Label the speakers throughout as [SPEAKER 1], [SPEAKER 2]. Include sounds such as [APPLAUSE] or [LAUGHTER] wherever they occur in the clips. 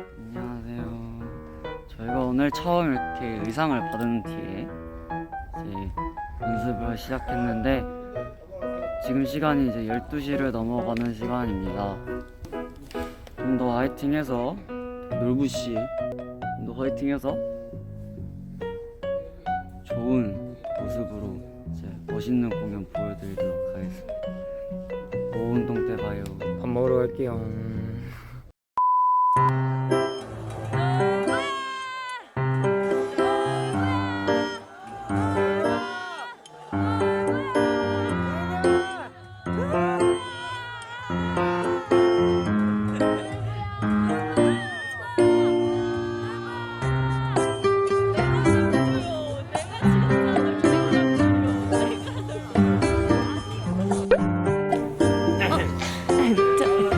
[SPEAKER 1] 안녕하세요. 저희가 오늘 처음 이렇게 의상을 받은 뒤에 이제 연습을 시작했는데 지금 시간이 이제 12시를 넘어가는 시간입니다. 좀 더 화이팅해서 놀부 씨, 좀 더 화이팅해서 좋은 모습으로 이제 멋있는 공연 보여드리도록 하겠습니다. 오후 운동 때 봐요.
[SPEAKER 2] 밥 먹으러 갈게요.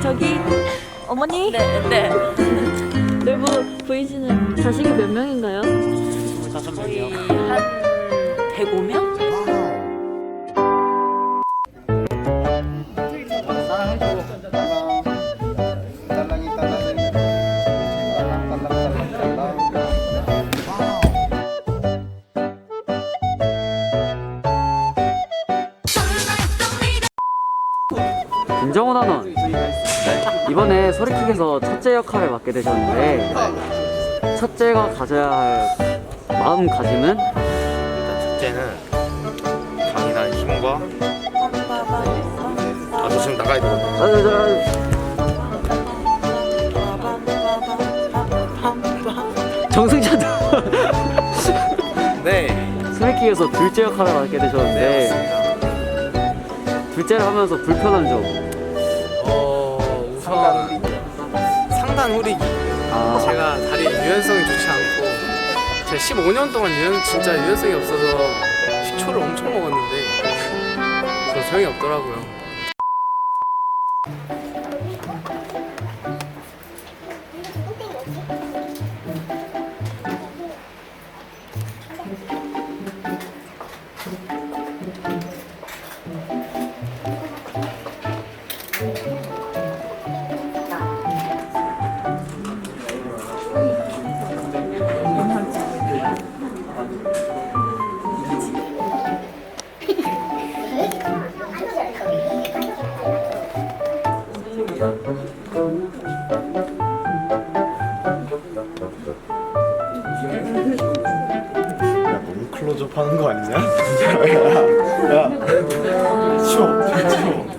[SPEAKER 3] 저, 저기 어머니
[SPEAKER 4] 네, 네. [LAUGHS]
[SPEAKER 3] 놀부 보이시는 자식이 몇 명인가요?
[SPEAKER 4] 거의 한 105명?
[SPEAKER 5] 딸랑이 딸랑이 딸랑딸랑딸랑딸랑
[SPEAKER 1] 김정훈 아나운 이번에 소리킥에서 첫째 역할을 맡게 되셨는데 첫째가 가져야 할 마음가짐은?
[SPEAKER 2] 일단 첫째는 강인한 힘과 아, 저 지금 나가야 되거든요.
[SPEAKER 1] 아, 저, 저, 정승찬도.
[SPEAKER 2] 네.
[SPEAKER 1] 소리킥에서 둘째 역할을 맡게 되셨는데 둘째를 하면서 불편한 점
[SPEAKER 2] 상단 후리기.
[SPEAKER 1] 아,
[SPEAKER 2] 제가 다리 유연성이 좋지 않고 제가 15년 동안 유연 진짜 유연성이 없어서 식초를 엄청 먹었는데 저 소용이 없더라고요.
[SPEAKER 5] 야 너무 클로즈업 하는 거 아니냐? 야, 야 치워 치워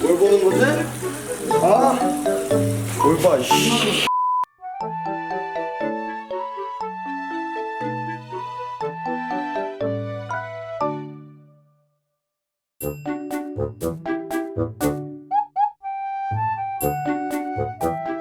[SPEAKER 5] 뭘 보는 거지? 아? 뭘 봐, 씨. Thank you.